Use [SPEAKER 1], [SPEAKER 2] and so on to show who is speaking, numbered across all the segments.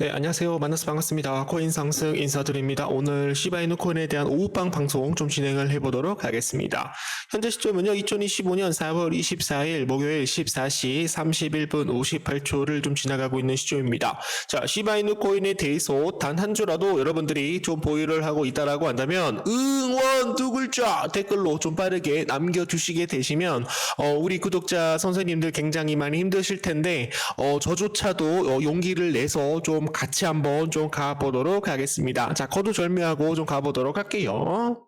[SPEAKER 1] 네, 안녕하세요. 만나서 반갑습니다. 코인 상승 인사드립니다. 오늘 시바이누 코인에 대한 오후방 방송 좀 진행을 해보도록 하겠습니다. 현재 시점은요, 2025년 4월 24일 목요일 14시 31분 58초를 좀 지나가고 있는 시점입니다. 자, 시바이누 코인에 대해서 단 한 주라도 여러분들이 좀 보유를 하고 있다라고 한다면 응원 두 글자 댓글로 좀 빠르게 남겨주시게 되시면 어, 우리 구독자 선생님들 굉장히 많이 힘드실 텐데 어, 저조차도 어, 용기를 내서 좀 같이 한번 좀 가보도록 하겠습니다. 자, 거두절미하고 좀 가보도록 할게요.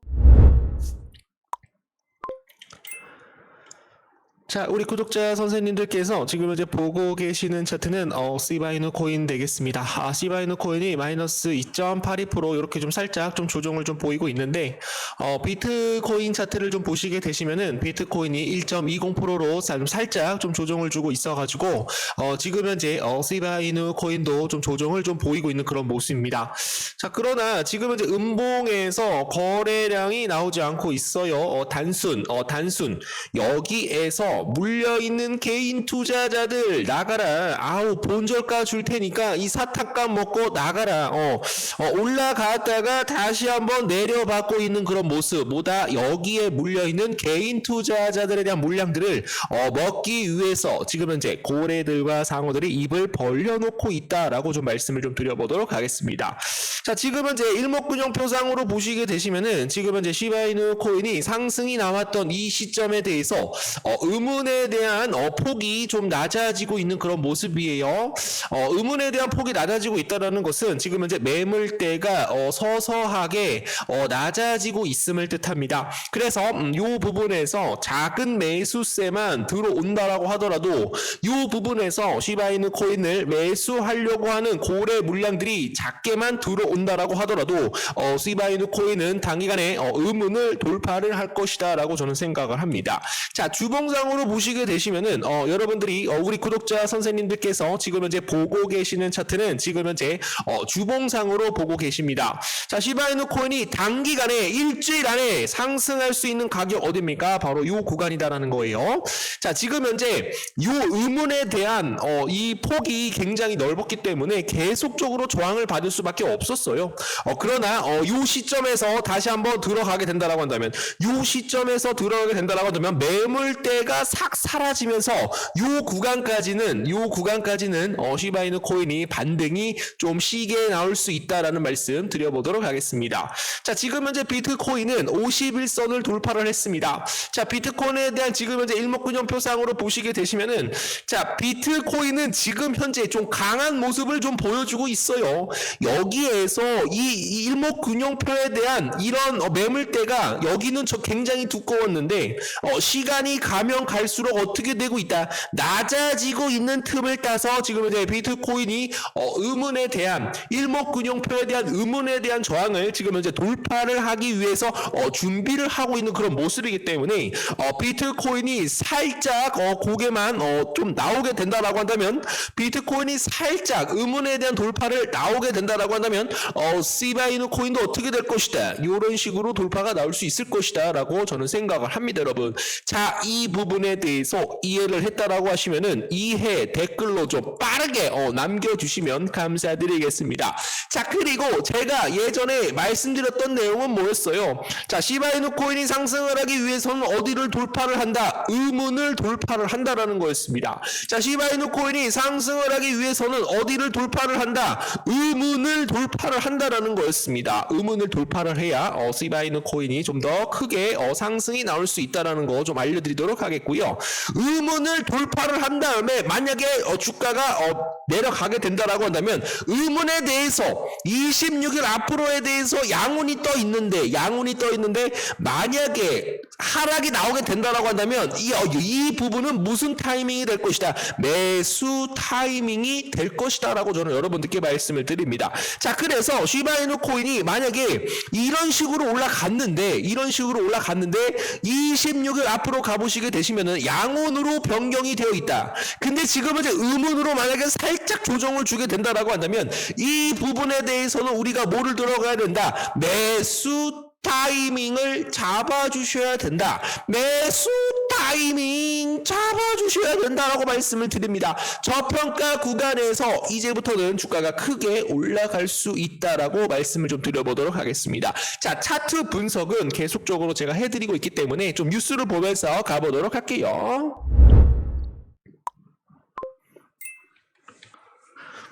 [SPEAKER 1] 자, 우리 구독자 선생님들께서 지금 이제 보고 계시는 차트는 어, 시바이누 코인 되겠습니다. 아, 시바이누 코인이 마이너스 2.82% 이렇게 좀 살짝 좀 조정을 좀 보이고 있는데 어, 비트코인 차트를 좀 보시게 되시면은 비트코인이 1.20%로 좀 살짝 좀 조정을 주고 있어가지고 어, 지금 현재 어, 시바이누 코인도 좀 조정을 좀 보이고 있는 그런 모습입니다. 자, 그러나 지금 현재 음봉에서 거래량이 나오지 않고 있어요. 어, 단순, 어, 단순 여기에서 물려 있는 개인 투자자들 나가라. 아우 본절가 줄 테니까 이 사탁감 먹고 나가라. 어, 어, 올라갔다가 다시 한번 내려받고 있는 그런 모습. 뭐다 여기에 물려 있는 개인 투자자들에 대한 물량들을 어, 먹기 위해서 지금 현재 고래들과 상어들이 입을 벌려놓고 있다라고 좀 말씀을 좀 드려보도록 하겠습니다. 자, 지금 현재 일목균형 표상으로 보시게 되시면은 지금 현재 시바이누 코인이 상승이 나왔던 이 시점에 대해서 어, 의 문에 대한 어, 폭이 좀 낮아지고 있는 그런 모습이에요. 어, 의문에 대한 폭이 낮아지고 있다라는 것은 지금 현재 매물대가 어, 서서하게 어, 낮아지고 있음을 뜻합니다. 그래서 음, 이 부분에서 작은 매수세만 들어온다라고 하더라도 이 부분에서 시바이누 코인을 매수하려고 하는 고래 물량들이 작게만 들어온다라고 하더라도 어, 시바이누 코인은 단기간에 어, 의문을 돌파를 할 것이다라고 저는 생각을 합니다. 자 주봉상으로 보시게 되시면은 어, 여러분들이 어, 우리 구독자 선생님들께서 지금 현재 보고 계시는 차트는 지금 현재 어, 주봉상으로 보고 계십니다. 자 시바이누 코인이 단기간에 일주일 안에 상승할 수 있는 가격 어디입니까? 바로 이 구간이다라는 거예요. 자 지금 현재 이 의문에 대한 어, 이 폭이 굉장히 넓었기 때문에 계속적으로 저항을 받을 수밖에 없었어요. 어, 그러나 어, 이 시점에서 다시 한번 들어가게 된다라고 한다면 이 시점에서 들어가게 된다라고 한다면 매물대가 싹 사라지면서 이 구간까지는 이 구간까지는 어, 시바이누 코인이 반등이 좀 시게 나올 수 있다라는 말씀 드려보도록 하겠습니다. 자 지금 현재 비트코인은 51선을 돌파를 했습니다. 자 비트코인에 대한 지금 현재 일목균형 표상으로 보시게 되시면은 자 비트코인은 지금 현재 좀 강한 모습을 좀 보여주고 있어요. 여기에서 이, 이 일목균형표에 대한 이런 어, 매물대가 여기는 저 굉장히 두꺼웠는데 어, 시간이 가면 갈수록 어떻게 되고 있다? 낮아지고 있는 틈을 따서 지금 이제 비트코인이 어, 의문에 대한 일목균형표에 대한 의문에 대한 저항을 지금 현재 돌파를 하기 위해서 어, 준비를 하고 있는 그런 모습이기 때문에 어, 비트코인이 살짝 어, 고개만 어, 좀 나오게 된다라고 한다면 비트코인이 살짝 의문에 대한 돌파를 나오게 된다라고 한다면 어, 시바이누 코인도 어떻게 될 것이다? 이런 식으로 돌파가 나올 수 있을 것이다라고 저는 생각을 합니다 여러분. 자 이 부분에 대해서 이해를 했다라고 하시면은 이해 댓글로 좀 빠르게 어, 남겨주시면 감사드리겠습니다. 자 그리고 제가 예전에 말씀드렸던 내용은 뭐였어요? 자 시바이누 코인이 상승을 하기 위해서는 어디를 돌파를 한다? 의문을 돌파를 한다라는 거였습니다. 자 시바이누 코인이 상승을 하기 위해서는 어디를 돌파를 한다? 의문을 돌파를 한다라는 거였습니다. 의문을 돌파를 해야 어, 시바이누 코인이 좀 더 크게 어, 상승이 나올 수 있다라는 거 좀 알려드리도록 하겠고 요 의문을 돌파를 한 다음에 만약에 어, 주가가 어, 내려가게 된다라고 한다면 의문에 대해서 26일 앞으로에 대해서 양운이 떠 있는데 양운이 떠 있는데 만약에 하락이 나오게 된다라고 한다면 이, 어, 이 부분은 무슨 타이밍이 될 것이다 매수 타이밍이 될 것이다라고 저는 여러분들께 말씀을 드립니다. 자 그래서 시바이누 코인이 만약에 이런 식으로 올라갔는데 이런 식으로 올라갔는데 26일 앞으로 가보시게 되시면 은 양운으로 변경이 되어 있다. 근데 지금은 이제 의문으로 만약에 살짝 조정을 주게 된다라고 한다면 이 부분에 대해서는 우리가 뭐를 들어가야 된다. 매수 타이밍을 잡아주셔야 된다. 매수 타이밍 잡아주셔야 된다라고 말씀을 드립니다. 저평가 구간에서 이제부터는 주가가 크게 올라갈 수 있다라고 말씀을 좀 드려보도록 하겠습니다. 자, 차트 분석은 계속적으로 제가 해드리고 있기 때문에 좀 뉴스를 보면서 가보도록 할게요.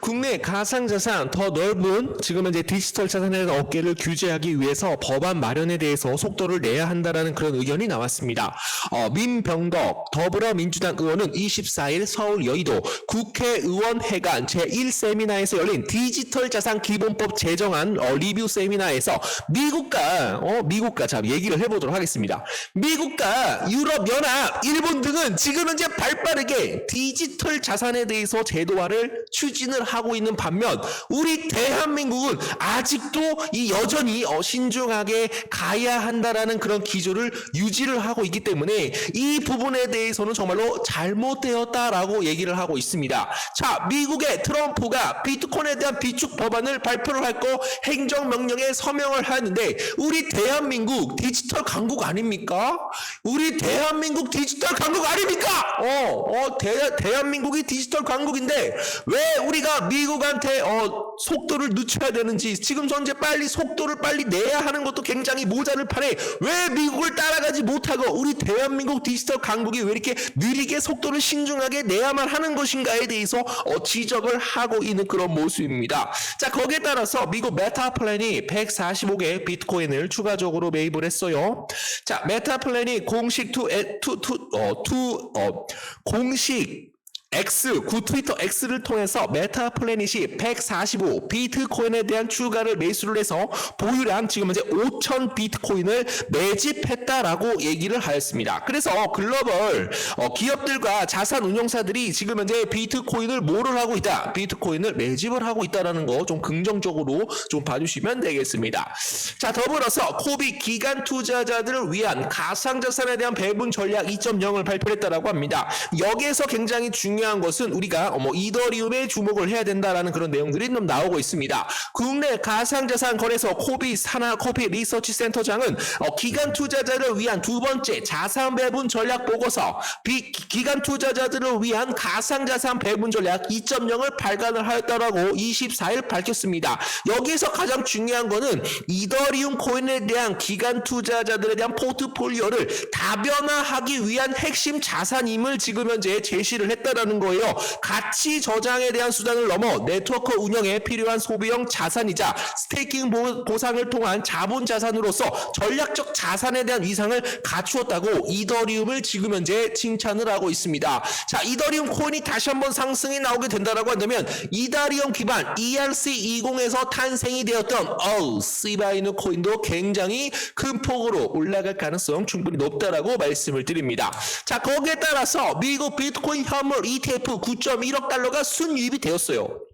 [SPEAKER 1] 국내 가상자산 더 넓은 지금 현재 디지털 대한 어깨를 규제하기 위해서 법안 마련에 대해서 속도를 내야 한다라는 그런 의견이 나왔습니다. 어, 민병덕 더불어민주당 의원은 24일 서울 여의도 국회의원회관 제1세미나에서 열린 디지털 자산 기본법 제정안 어, 리뷰 세미나에서 미국과 어, 미국과 자 얘기를 해보도록 하겠습니다. 미국과 유럽 연합, 일본 등은 지금 현재 발빠르게 디지털 자산에 대해서 제도화를 추진을 하고 있는 반면 우리 대한민국은 아직도 이 여전히 어, 신중하게 가야 한다라는 그런 기조를 유지를 하고 있기 때문에 이 부분에 대해서는 정말로 잘못되었다라고 얘기를 하고 있습니다. 자, 미국의 트럼프가 비트코인에 대한 비축 법안을 발표를 했고 행정명령에 서명을 하는데 우리 대한민국 디지털 강국 아닙니까? 우리 대한민국 디지털 강국 아닙니까? 어, 어, 대, 대한민국이 디지털 강국인데 왜 우리가 미국한테 어, 속도를 늦춰야 되는지 지금 현재 빨리 속도를 빨리 내야 하는 것도 굉장히 모자를 판에 왜 미국을 따라가지 못하고 우리 대한민국 디지털 강국이 왜 이렇게 느리게 속도를 신중하게 내야만 하는 것인가에 대해서 어, 지적을 하고 있는 그런 모습입니다. 자 거기에 따라서 미국 메타 플랜이 145개 비트코인을 추가적으로 매입을 했어요. 자 메타 플랜이 공식 투, 에, 투, 투, 어, 투, 어, 공식 X, 구 트위터 X를 통해서 메타 플래닛이 145 비트코인에 대한 추가를 매수를 해서 보유량 지금 현재 5천 비트코인을 매집했다라고 얘기를 하였습니다. 그래서 글로벌 어, 기업들과 자산 운용사들이 지금 현재 비트코인을 뭐를 하고 있다? 비트코인을 매집을 하고 있다라는 거 좀 긍정적으로 좀 봐주시면 되겠습니다. 자, 더불어서 코비 기간 투자자들을 위한 가상자산에 대한 배분 전략 2.0을 발표했다라고 합니다. 여기에서 굉장히 중요한 것은 우리가 뭐 이더리움에 주목을 해야 된다라는 그런 내용들이 좀 나오고 있습니다. 국내 가상자산 거래소 코비 산하 코비 리서치 센터장은 어, 기간 투자자를 위한 두 번째 자산 배분 전략 보고서 비, 기간 투자자들을 위한 가상자산 배분 전략 2.0을 발간을 하였다라고 24일 밝혔습니다. 여기에서 가장 중요한 거는 이더리움 코인에 대한 기간 투자자들에 대한 포트폴리오를 다변화하기 위한 핵심 자산임을 지금 현재 제시를 했다라는 거예요. 가치 저장에 대한 수단을 넘어 네트워크 운영에 필요한 소비형 자산이자 스테이킹 보- 보상을 통한 자본 자산으로서 전략적 자산에 대한 위상을 갖추었다고 이더리움을 지금 현재 칭찬을 하고 있습니다. 자, 이더리움 코인이 다시 한번 상승이 나오게 된다라고 한다면 이더리움 기반 ERC20에서 탄생이 되었던 어우 시바이누 코인도 굉장히 큰 폭으로 올라갈 가능성 충분히 높다라고 말씀을 드립니다. 자, 거기에 따라서 미국 비트코인 현물 ETF 9.1억 달러가 순유입이 되었어요.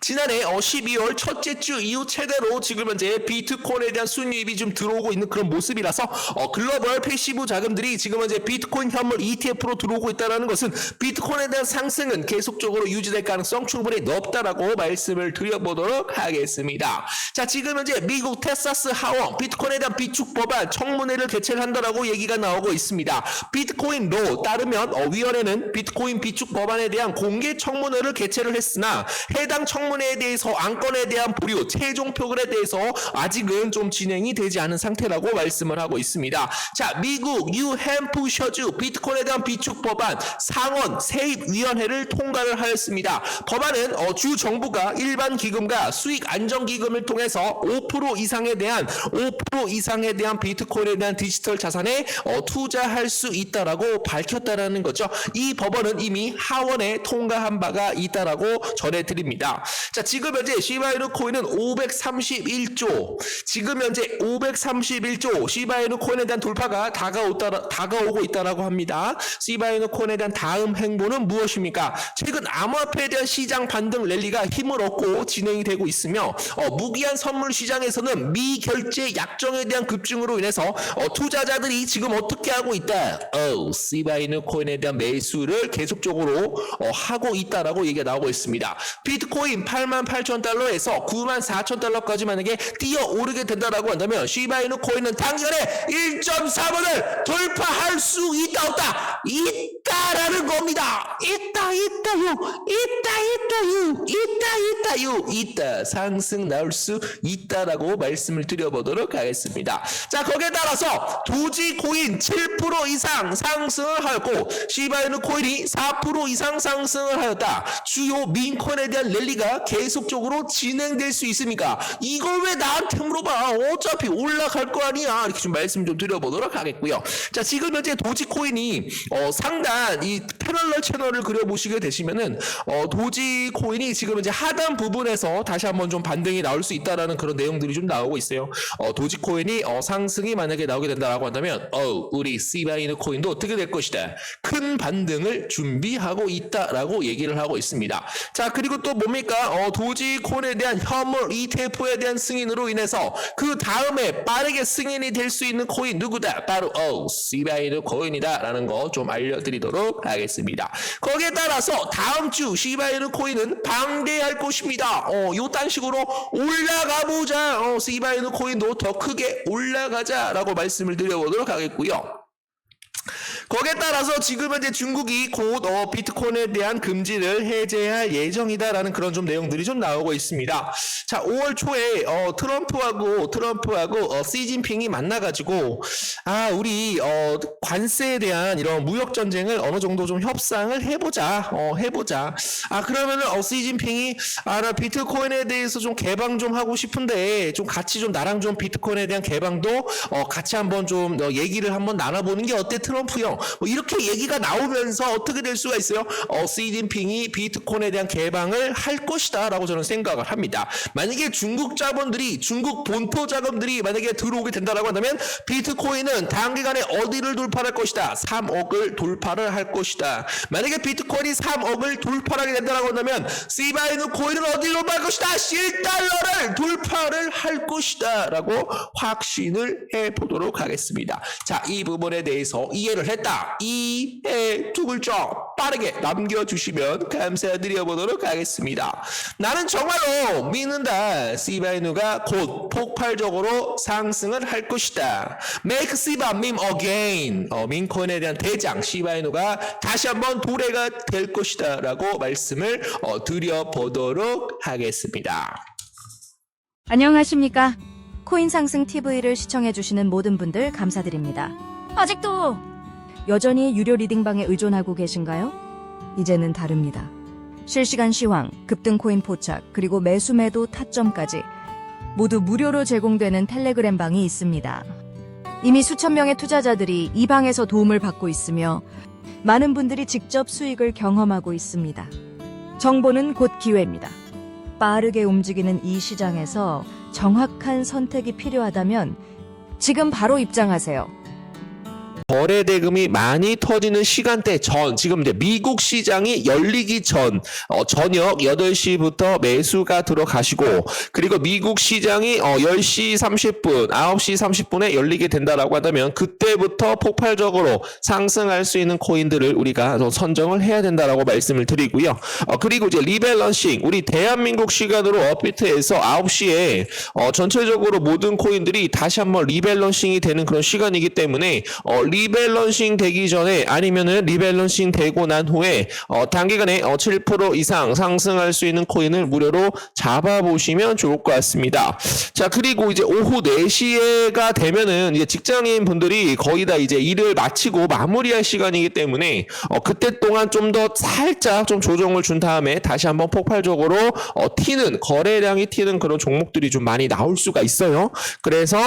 [SPEAKER 1] 지난해 어 12월 첫째 주 이후 최대로 지금 현재 비트코인에 대한 순유입이 좀 들어오고 있는 그런 모습이라서 어 글로벌 패시브 자금들이 지금 현재 비트코인 현물 ETF로 들어오고 있다는 것은 비트코인에 대한 상승은 계속적으로 유지될 가능성 충분히 높다라고 말씀을 드려보도록 하겠습니다. 자 지금 현재 미국 텍사스 하원 비트코인에 대한 비축 법안 청문회를 개최를 한다라고 얘기가 나오고 있습니다. 비트코인 로 따르면 어, 위원회는 비트코인 비축 법안에 대한 공개 청문회를 개최를 했으나 해당 청문회에 대해서 안건에 대한 보류, 최종 표결에 대해서 아직은 좀 진행이 되지 않은 상태라고 말씀을 하고 있습니다. 자, 미국 뉴햄프셔주 비트코인에 대한 비축 법안 상원 세입위원회를 통과를 하였습니다. 법안은 어, 주 정부가 일반 기금과 수익 안정 기금을 통해서 5% 이상에 대한 5% 이상에 대한 비트코인에 대한 디지털 자산에 어, 투자할 수 있다라고 밝혔다라는 거죠. 이 법안은 이미 하원에 통과한 바가 있다라고 전해드립니다. 자, 지금 현재 시바이누 코인은 531조, 지금 현재 531조 시바이누 코인에 대한 돌파가 다가오다, 다가오고 있다라고 합니다. 시바이누 코인에 대한 다음 행보는 무엇입니까? 최근 암호화폐에 대한 시장 반등 랠리가 힘을 얻고 진행이 되고 있으며 어, 무기한 선물 시장에서는 미결제 약정에 대한 급증으로 인해서 어, 투자자들이 지금 어떻게 하고 있다? 어, 시바이누 코인에 대한 매수를 계속적으로 어, 하고 있다라고 얘기가 나오고 있습니다. 비트코인 코인 8만 8천 달러에서 9만 4천 달러까지 만약에 뛰어오르게 된다라고 한다면 시바이누 코인은 단기간에 1.4번을 돌파할 수 있다 없다 있다라는 겁니다. 있다 있다요 있다 있다요 있다 있다요 있다 상승 나올 수 있다라고 말씀을 드려보도록 하겠습니다. 자 거기에 따라서 도지 코인 7% 이상 상승을 하였고 시바이누 코인이 4% 이상 상승을 하였다. 주요 민콘에 대한 랠리가 계속적으로 진행될 수 있습니까? 이걸 왜 나한테 물어봐? 어차피 올라갈 거 아니야. 이렇게 좀 말씀 좀 드려보도록 하겠고요. 자 지금 현재 도지 코인이 어, 상단 이 패널러 채널을 그려보시게 되시면은 어, 도지 코인이 지금 이제 하단 부분에서 다시 한번 좀 반등이 나올 수 있다라는 그런 내용들이 좀 나오고 있어요. 어, 도지 코인이 어, 상승이 만약에 나오게 된다라고 한다면 어, 우리 시바이누 코인도 어떻게 될 것이다. 큰 반등을 준비하고 있다라고 얘기를 하고 있습니다. 자 그리고 또 뭡니까? 어, 도지 코인에 대한 현물 ETF에 대한 승인으로 인해서 그 다음에 빠르게 승인이 될 수 있는 코인 누구다? 바로 어, 시바이누 코인이다라는 거 좀 알려드리도록 하겠습니다. 거기에 따라서 다음 주 시바이누 코인은 방대할 것입니다. 어, 요딴 식으로 올라가 보자. 어, 시바이누 코인도 더 크게 올라가자라고 말씀을 드려보도록 하겠고요. 거기에 따라서 지금 현재 중국이 곧 어, 비트코인에 대한 금지를 해제할 예정이다라는 그런 좀 내용들이 좀 나오고 있습니다. 자, 5월 초에 어, 트럼프하고 트럼프하고 어, 시진핑이 만나가지고 아 우리 어, 관세에 대한 이런 무역 전쟁을 어느 정도 좀 협상을 해보자, 어, 해보자. 아 그러면은 어, 시진핑이 아나 비트코인에 대해서 좀 개방 좀 하고 싶은데 좀 같이 좀 나랑 좀 비트코인에 대한 개방도 어, 같이 한번 좀 어, 얘기를 한번 나눠보는 게 어때 트럼프 형? 뭐 이렇게 얘기가 나오면서 어떻게 될 수가 있어요? 어, 시진핑이 비트코인에 대한 개방을 할 것이다라고 저는 생각을 합니다. 만약에 중국 자본들이 중국 본토 자금들이 만약에 들어오게 된다라고 한다면 비트코인은 단기간에 어디를 돌파할 것이다? 3억을 돌파를 할 것이다. 만약에 비트코인이 3억을 돌파하게 된다라고 한다면 시바이누 코인은 어디로 돌파할 것이다? 1달러를 돌파를 할 것이다라고 확신을 해 보도록 하겠습니다. 자, 이 부분에 대해서 이해를 했 다. 이 해 두 글자 빠르게 남겨주시면 감사드려 보도록 하겠습니다. 나는 정말로 믿는다. 시바이누가 곧 폭발적으로 상승을 할 것이다. Make 시바 meme again. 어, 민코인에 대한 대장 시바이누가 다시 한번 도래가 될 것이다 라고 말씀을 어, 드려보도록 하겠습니다.
[SPEAKER 2] 안녕하십니까. 코인 상승 TV를 시청해주시는 모든 분들 감사드립니다. 아직도 여전히 유료 리딩방에 의존하고 계신가요? 이제는 다릅니다. 실시간 시황, 급등 코인 포착, 그리고 매수 매도 타점까지 모두 무료로 제공되는 텔레그램 방이 있습니다. 이미 수천 명의 투자자들이 이 방에서 도움을 받고 있으며 많은 분들이 직접 수익을 경험하고 있습니다. 정보는 곧 기회입니다. 빠르게 움직이는 이 시장에서 정확한 선택이 필요하다면 지금 바로 입장하세요.
[SPEAKER 1] 거래 대금이 많이 터지는 시간대 전 지금 이제 미국 시장이 열리기 전 어, 저녁 8시부터 매수가 들어가시고 그리고 미국 시장이 어, 10시 30분, 9시 30분에 열리게 된다라고 한다면 그때부터 폭발적으로 상승할 수 있는 코인들을 우리가 좀 선정을 해야 된다라고 말씀을 드리고요. 어, 그리고 이제 리밸런싱 우리 대한민국 시간으로 업비트에서 9시에 어, 전체적으로 모든 코인들이 다시 한번 리밸런싱이 되는 그런 시간이기 때문에 어, 리 밸런싱 되기 전에 아니면은 리밸런싱 되고 난 후에 어, 단기간에 어, 7% 이상 상승할 수 있는 코인을 무료로 잡아보시면 좋을 것 같습니다. 자 그리고 이제 오후 4시가 되면은 이제 직장인 분들이 거의 다 이제 일을 마치고 마무리할 시간이기 때문에 어, 그때 동안 좀 더 살짝 좀 조정을 준 다음에 다시 한번 폭발적으로 어, 튀는 거래량이 튀는 그런 종목들이 좀 많이 나올 수가 있어요. 그래서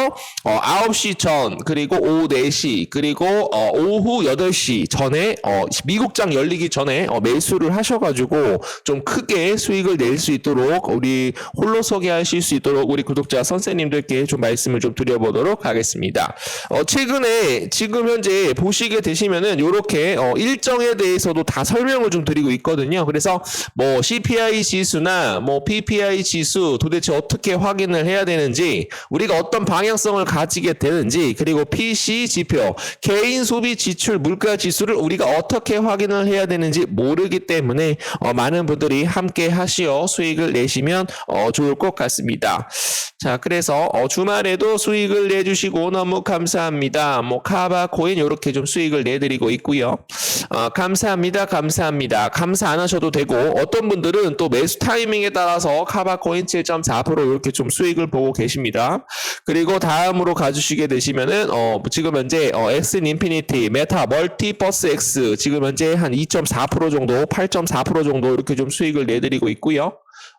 [SPEAKER 1] 어, 9시 전 그리고 오후 4시 그리고 어, 오후 8시 전에 어, 미국장 열리기 전에 어, 매수를 하셔가지고 좀 크게 수익을 낼 수 있도록 우리 홀로서기 하실 수 있도록 우리 구독자 선생님들께 좀 말씀을 좀 드려보도록 하겠습니다. 어, 최근에 지금 현재 보시게 되시면은 이렇게 어, 일정에 대해서도 다 설명을 좀 드리고 있거든요. 그래서 뭐 CPI 지수나 뭐 PPI 지수 도대체 어떻게 확인을 해야 되는지 우리가 어떤 방향성을 가지게 되는지 그리고 PC 지표, 개인 소비 지출 물가 지수를 우리가 어떻게 확인을 해야 되는지 모르기 때문에 어, 많은 분들이 함께 하시어 수익을 내시면 어, 좋을 것 같습니다. 자, 그래서 어, 주말에도 수익을 내주시고 너무 감사합니다. 뭐 카바 코인 이렇게 좀 수익을 내드리고 있고요. 어, 감사합니다, 감사합니다. 감사 안 하셔도 되고 어떤 분들은 또 매수 타이밍에 따라서 카바 코인 7.4% 이렇게 좀 수익을 보고 계십니다. 그리고 다음으로 가주시게 되시면은 어, 지금 현재 어, 엑슨 인피니티, 메타, 멀티버스 X 지금 현재 한 2.4% 정도, 8.4% 정도 이렇게 좀 수익을 내드리고 있고요.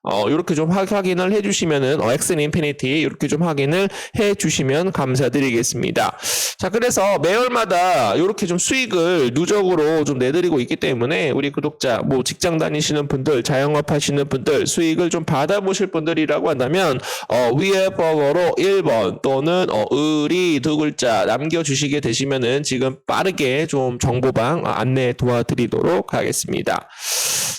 [SPEAKER 1] 어, 이렇게 좀 확- 확인을 해주시면은, 어, 엑슨 인피니티, 이렇게 좀 확인을 해주시면 감사드리겠습니다. 자, 그래서 매월마다 이렇게 좀 수익을 누적으로 좀 내드리고 있기 때문에, 우리 구독자, 뭐 직장 다니시는 분들, 자영업 하시는 분들, 수익을 좀 받아보실 분들이라고 한다면, 어, 위에 번호로 1번 또는, 어, 의리 두 글자 남겨주시게 되시면은 지금 빠르게 좀 정보방 안내 도와드리도록 하겠습니다.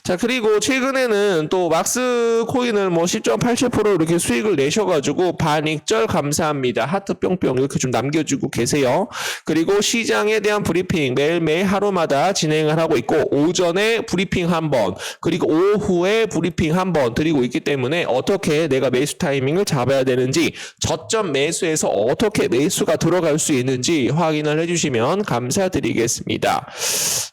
[SPEAKER 1] 자, 그리고 최근에는 또 막스 코인을 뭐 10.87% 이렇게 수익을 내셔가지고 반익절 감사합니다. 하트 뿅뿅 이렇게 좀 남겨주고 계세요. 그리고 시장에 대한 브리핑 매일매일 하루마다 진행을 하고 있고 오전에 브리핑 한 번, 그리고 오후에 브리핑 한 번 드리고 있기 때문에 어떻게 내가 매수 타이밍을 잡아야 되는지 저점 매수에서 어떻게 매수가 들어갈 수 있는지 확인을 해주시면 감사드리겠습니다.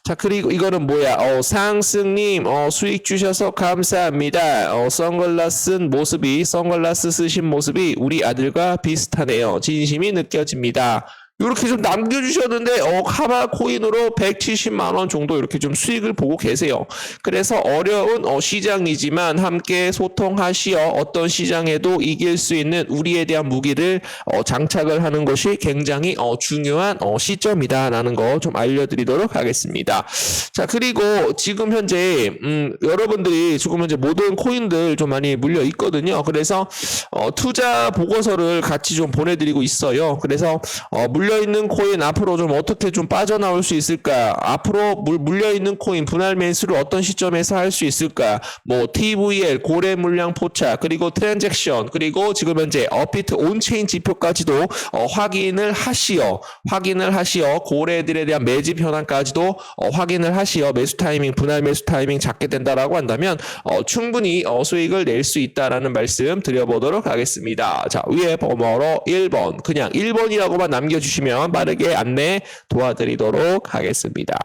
[SPEAKER 1] 자, 그리고 이거는 뭐야? 어, 상승님, 어, 수익 주셔서 감사합니다. 어, 선글라스 쓴 모습이, 선글라스 쓰신 모습이 우리 아들과 비슷하네요. 진심이 느껴집니다. 이렇게 좀 남겨주셨는데, 어, 카바 코인으로 170만 원 정도 이렇게 좀 수익을 보고 계세요. 그래서 어려운 어, 시장이지만 함께 소통하시어 어떤 시장에도 이길 수 있는 우리에 대한 무기를 어, 장착을 하는 것이 굉장히 어, 중요한 어, 시점이다라는 거 좀 알려드리도록 하겠습니다. 자 그리고 지금 현재 음, 여러분들이 지금 현재 모든 코인들 좀 많이 물려 있거든요. 그래서 어, 투자 보고서를 같이 좀 보내드리고 있어요. 그래서 어, 물려 있는 코인 앞으로 좀 어떻게 좀 빠져나올 수 있을까? 앞으로 물, 물려 있는 코인 분할 매수를 어떤 시점에서 할 수 있을까? 뭐 TVL 고래 물량 포착 그리고 트랜잭션 그리고 지금 현재 어피트 온체인 지표까지도 어, 확인을 하시어 확인을 하시어 고래들에 대한 매집 현황까지도 어, 확인을 하시어 매수 타이밍 분할 매수 타이밍 잡게 된다라고 한다면 어, 충분히 어, 수익을 낼 수 있다라는 말씀 드려보도록 하겠습니다. 자 위에 번호로 1번 그냥 1번이라고만 남겨 주시면 빠르게 안내 도와드리도록 하겠습니다.